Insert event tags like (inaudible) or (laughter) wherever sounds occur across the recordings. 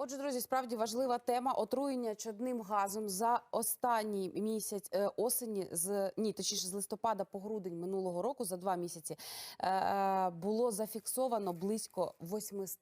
Отже, друзі, справді важлива тема отруєння чадним газом за останній місяць е, осені з ні, точніше з листопада по грудень минулого року за два місяці е, е, було зафіксовано близько 800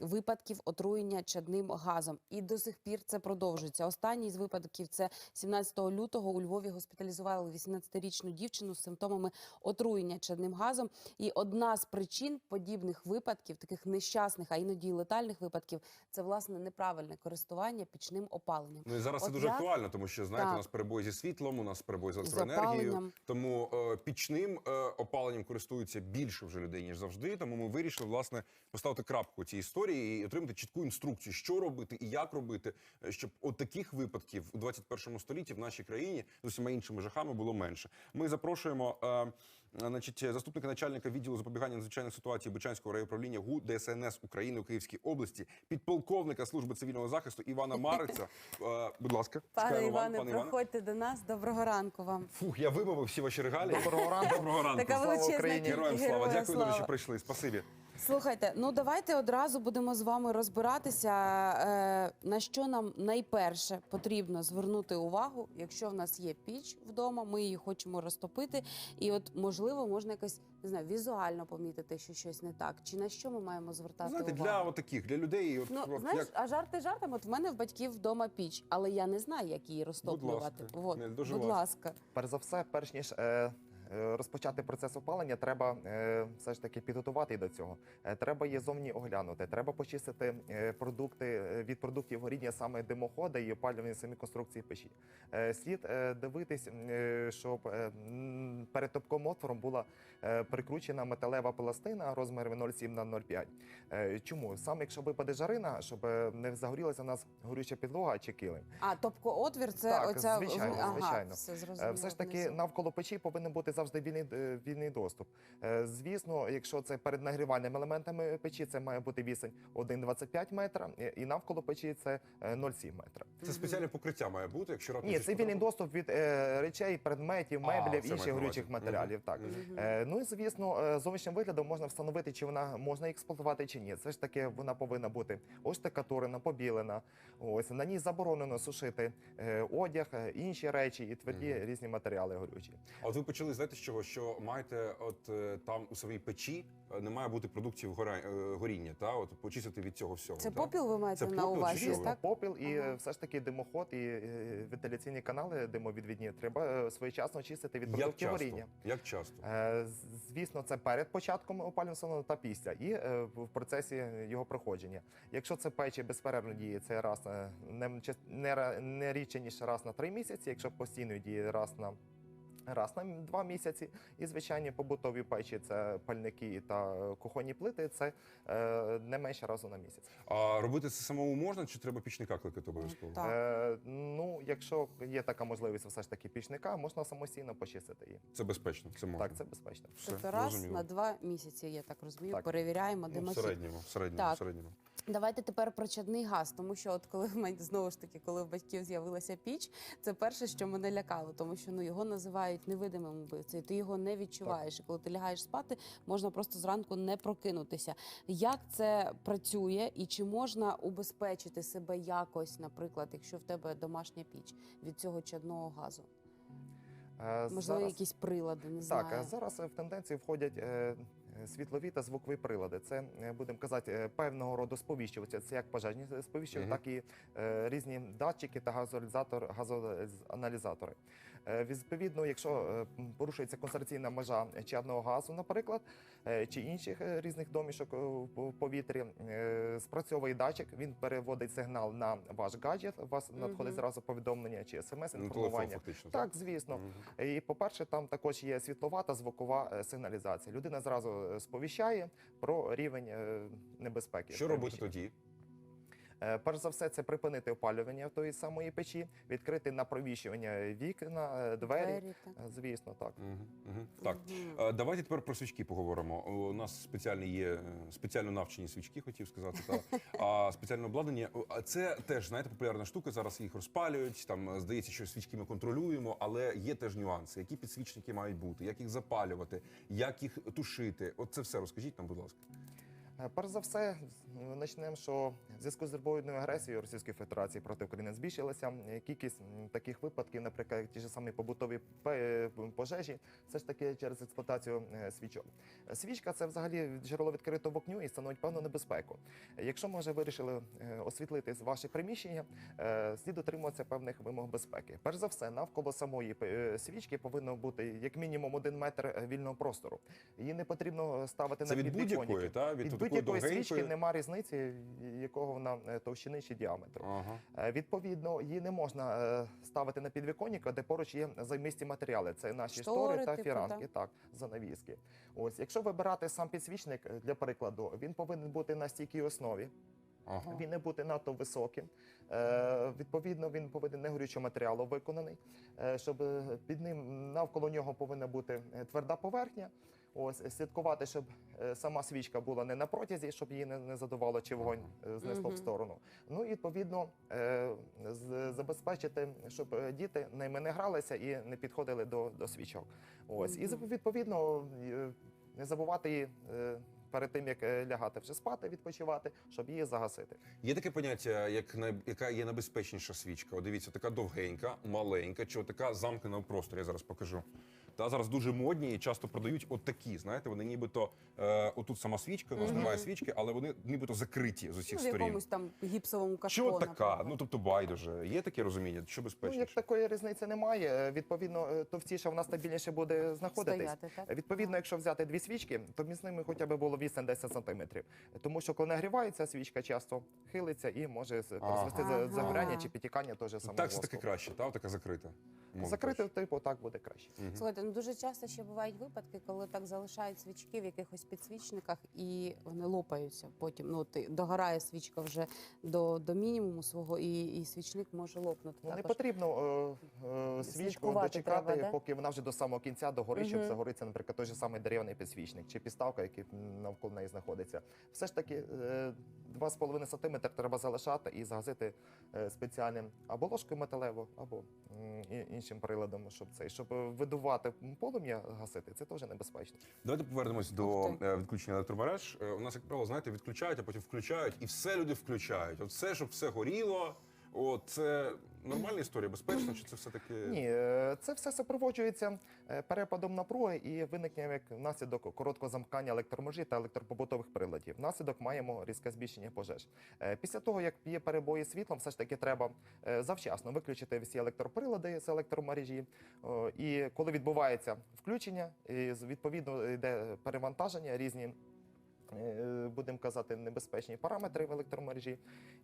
Випадків отруєння чадним газом, і до сих пір це продовжується. Останній з випадків це 17 лютого у Львові госпіталізували 18-річну дівчину з симптомами отруєння чадним газом. І одна з причин подібних випадків, таких нещасних, а іноді й летальних випадків, це власне неправильне користування пічним опаленням. Ну і зараз це дуже як- актуально, тому що знаєте, Так. у нас перебої зі світлом, у нас перебої з електроенергією. Тому е, пічним е, опаленням користуються більше вже людей ніж завжди. Тому ми вирішили власне поставити крапку цій історії і отримати чітку інструкцію, що робити і як робити, е, щоб от таких випадків у 21 столітті в нашій країні з усіма іншими жахами було менше. Ми запрошуємо. Е, Значить, заступника начальника відділу запобігання надзвичайних ситуацій Бучанського райуправління ГУ ДСНС України у Київській області, підполковника служби цивільного захисту Івана Мариця. Е, Будь ласка, Пане Іване, пане Іване. до нас. Доброго ранку вам. Фух, я вимовив всі ваші регалії. Доброго ранку. Доброго ранку. Така Слава Україні. Героям слава. Героям Дякую, дуже, що прийшли. Спасибі. Слухайте, ну давайте одразу будемо з вами розбиратися, е, на що нам найперше потрібно звернути увагу, якщо в нас є піч вдома, ми її хочемо розтопити, і от можливо можна якось не знаю, візуально помітити, що щось не так. Чи на що ми маємо звертати Знаєте, увагу? для от таких, для людей, от, Ну, от, знаєш, як... а жарти жартом, от в мене в батьків вдома піч, але я не знаю, як її розтоплювати. ласка. От, Не, дуже будь ласка. ласка. Перш за все, перш ніж е, розпочати процес опалення, треба е, все ж таки підготувати до цього. Е, треба її зовні оглянути. Треба почистити е, продукти е, від продуктів горіння саме димохода і опалювання самі конструкції печі. Е, слід е, дивитись, е, щоб е, перед топком отвором була е, прикручена металева пластина розмірами 0,7 на 0,5. Е, чому саме якщо випаде жарина, щоб е, не загорілася у нас горюча підлога чи килим. А тобто отвір це Так, оця звичайно, ага, звичайно. Все Е, зрозуміло. Все ж таки навколо печі повинен бути завжди вільний, е, вільний доступ. Е, Звісно, якщо це перед нагрівальними елементами печі, це має бути вісень 1,25 метра, е, і навколо печі це е, 0,7 метра. Це спеціальне покриття має бути, якщо раптом Ні, це вільний доступ від е, речей, предметів, меблів, інших горючих матеріалів. Так е, ну і звісно, е, зовнішнім виглядом можна встановити, чи вона можна експлуатувати чи ні. Це ж таки вона повинна бути оштукатурена, побілена. Ось на ній заборонено сушити е, одяг, е, інші речі і тверді різні матеріали горючі. А от ви почали знаєте з чого? Що маєте, от е, там у самій печі е, не має бути продуктів гора... е, горіння, та от почистити від цього всього. Це та? попіл ви маєте Це на попіл увазі? Звісно, так? попіл і Ага. е, все ж таки димоход і е, вентиляційні канали димовідвідні треба е, своєчасно очистити від Як продуктів часто? горіння. Як часто? Е, з- Звісно, це перед початком опалювального сезону та після, і е, в процесі його проходження. Якщо це печі безперервно діє, це раз е, не, чес- не, ра- не рідше ніж раз на три місяці. Якщо постійно діє раз на раз на два місяці, і звичайні побутові печі це пальники та кухонні плити, це е, не менше разу на місяць. А робити це самому можна, чи треба пічника кликати обов'язково? Так. Е, ну, якщо є така можливість, все ж таки пічника, можна самостійно почистити її. Це безпечно, це можна. Так, це безпечно. Все, Тобто раз зрозуміло. на два місяці, я так розумію, Так. перевіряємо Ну, в середньому, в середньому, Так. в середньому. Давайте тепер про чадний газ, тому що от коли в мене знову ж таки, коли в батьків з'явилася піч, це перше, що мене лякало, тому що ну його називають невидимим вбивцею. Ти його не відчуваєш. І коли ти лягаєш спати, можна просто зранку не прокинутися. Як це працює, і чи можна убезпечити себе якось, наприклад, якщо в тебе домашня піч від цього чадного газу? Е, Можливо, зараз- якісь прилади, не Так, знаю. а зараз е, в тенденцію входять е, світлові та звукові прилади. Це е, будемо казати е, певного роду сповіщувачі. Це як пожежні сповіщувачі, Мгм. так і е, різні датчики та газоаналізатор, газоаналізатори. Е, Відповідно, якщо е, порушується концентраційна межа чадного газу, наприклад, е, чи інших різних домішок в повітрі, спрацьовує датчик, він переводить сигнал на ваш гаджет. У вас надходить зразу повідомлення чи Ну, смс-інформування. фактично. Так, звісно. І по-перше, там також є світлова та звукова сигналізація. Людина зразу сповіщає про рівень небезпеки. Що робити тоді? Е, Перш за все, це припинити опалювання тої самої печі, відкрити на провіщування вікна, е, двері. Двері, так. Е, Звісно, так. Мгм, мгм. Так. Е, давайте тепер про свічки поговоримо. У нас спеціальні є спеціально навчені свічки, хотів сказати, та (laughs) а спеціальне обладнання. А це теж знаєте популярна штука. Зараз їх розпалюють. Там здається, що свічки ми контролюємо, але є теж нюанси. Які підсвічники мають бути, як їх запалювати, як їх тушити. От це все розкажіть нам, будь ласка. Перш за все, з- почнемо, що В зв'язку з збройною агресією Російської Федерації проти України збільшилася кількість таких випадків, наприклад, ті ж самі побутові е, пожежі, все ж таки через експлуатацію е, свічок. Свічка це взагалі джерело відкритого вогню і становить певну небезпеку. Якщо ми вже вирішили е, освітлити ваше приміщення, слід дотримуватися певних вимог безпеки. Перш за все, навколо самої свічки повинно бути як мінімум один метр вільного простору. Її не потрібно ставити Це на від будь-якої, та? Від Від будь-якої свічки довгенької? нема різниці, якого вона е, товщини чи діаметру. Ага. Е, Відповідно, її не можна е, ставити на підвіконник, де поруч є займисті матеріали. Це наші Штори, штори, та типу, фіранки, так, занавіски. Ось, якщо вибирати сам підсвічник для прикладу, він повинен бути на стійкій основі. Ага. Він не бути надто високим. Е, відповідно, він повинен не горючого матеріалу виконаний, е, щоб під ним навколо нього повинна бути тверда поверхня. Ось слідкувати, щоб е, сама свічка була не на протязі, щоб її не, не задувало чи вогонь е, знесло в сторону. Ну і відповідно е, з- забезпечити, щоб діти ними не гралися і не підходили до, до свічок. Ось і відповідно не забувати її. Перед тим як лягати вже спати, відпочивати, щоб її загасити. Є таке поняття, як най... яка є небезпечніша свічка. От дивіться, така довгенька, маленька, чи така замкнена в просторі. Я зараз покажу. Та зараз дуже модні і часто продають от такі. Знаєте, вони нібито е, отут сама свічка, у нас немає свічки, але вони нібито закриті з усіх Ну, в сторін. якомусь там гіпсовому кашпо, Що така? наприклад. Ну тобто байдуже. Є таке розуміння, що Ну, як безпечніше? такої різниці немає. Е, Відповідно, е, товстіша вона стабільніше буде знаходитись. Стояти, так? Е, Відповідно, якщо взяти дві свічки, то між ними хоча б було відстань 10 сантиметрів. Тому що коли нагрівається, свічка часто хилиться і може з- призвести Ага. за- загоряння чи підтікання того ж самого Так, все таки воску. краще, та така закрита. Закрити кажучи. типу так буде краще. Слухайте, ну дуже часто ще бувають випадки, коли так залишають свічки в якихось підсвічниках і вони лопаються. Потім ну ти догорає свічка вже до, до мінімуму свого, і, і свічник може лопнути. Ну, не також. потрібно е, е, свічку Слідкувати дочекати, треба, да? поки вона вже до самого кінця догорить, щоб Мгм. загориться, наприклад, той же самий дерев'яний підсвічник чи підставка, який навколо неї знаходиться. Все ж таки е, 2,5 см треба залишати і загасити е, спеціальним або ложкою металевою, або іншим приладом, щоб цей, щоб видувати полум'я гасити, це теж небезпечно. Давайте повернемось до е, відключення електромереж. Е, У нас, як правило, знаєте, відключають, а потім включають, і все люди включають. От все, щоб все горіло. От це нормальна історія, безпечно, чи це все таки Ні, е, це все супроводжується е, перепадом напруги і виникненням як наслідок короткого замкання електромережі та електропобутових приладів. Внаслідок маємо різке збільшення пожеж. Е, Після того, як є перебої світлом, все ж таки треба завчасно виключити всі електроприлади з електромережі. І коли відбувається включення, і відповідно йде перевантаження різні. Е, Будемо казати, небезпечні параметри в електромережі,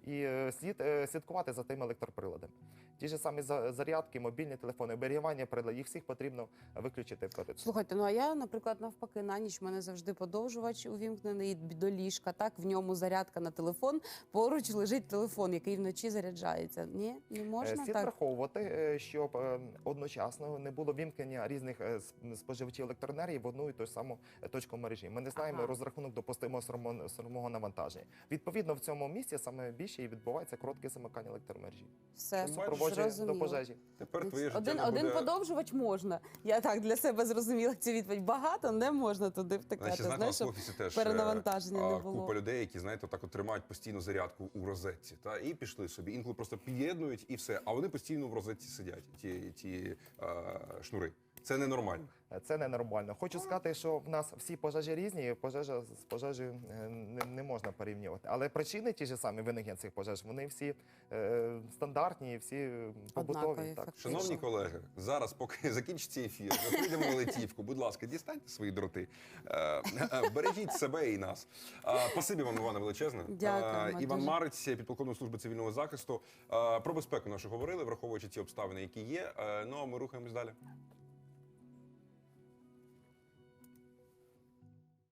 і е, слід е, слідкувати за тим електроприладом. Ті ж самі зарядки, мобільні телефони, оберігання приладів, їх всіх потрібно виключити перед Слухайте, ну а я, наприклад, навпаки, на ніч в мене завжди подовжувач увімкнений до ліжка. Так в ньому зарядка на телефон. Поруч лежить телефон, який вночі заряджається. Ні, не можна Слід так. враховувати, щоб одночасно не було вімкнення різних споживачів електроенергії в одну і ту ж саму точку мережі. Ми не знаємо Ага. розрахунок допустимого струмон- струмового навантаження. Відповідно, в цьому місці саме більше і відбувається коротке замикання електромережі, Все супроводжує до пожежі. тепер твоє життя Один, не один буде... подовжувач можна. Я так для себе зрозуміла цю відповідь. Багато не можна туди втикати. Значить, Знаєш, в офісі теж перенавантаження е, не було. купа людей, які знаєте, так от тримають постійно зарядку у розетці, та і пішли собі. Інколи просто під'єднують і все. А вони постійно в розетці сидять. Ті ті е, шнури. Це ненормально. Е, Це ненормально. Хочу сказати, що в нас всі пожежі різні, і пожежа з пожежею не, не можна порівнювати. Але причини ті ж самі виникнення цих пожеж, вони всі е, стандартні, всі побутові. Однакові, Так. Шановні колеги, зараз, поки (laughs) закінчиться ефір, ми прийдемо на летівку. Будь ласка, дістаньте свої дроти. Е, е, бережіть себе і нас. Е, Спасибі вам, Іване, величезне. Е, Іван дуже. Марець, підполковник служби цивільного захисту. Е, Про безпеку нашу говорили, враховуючи ті обставини, які є. Е, Ну а ми рухаємось далі.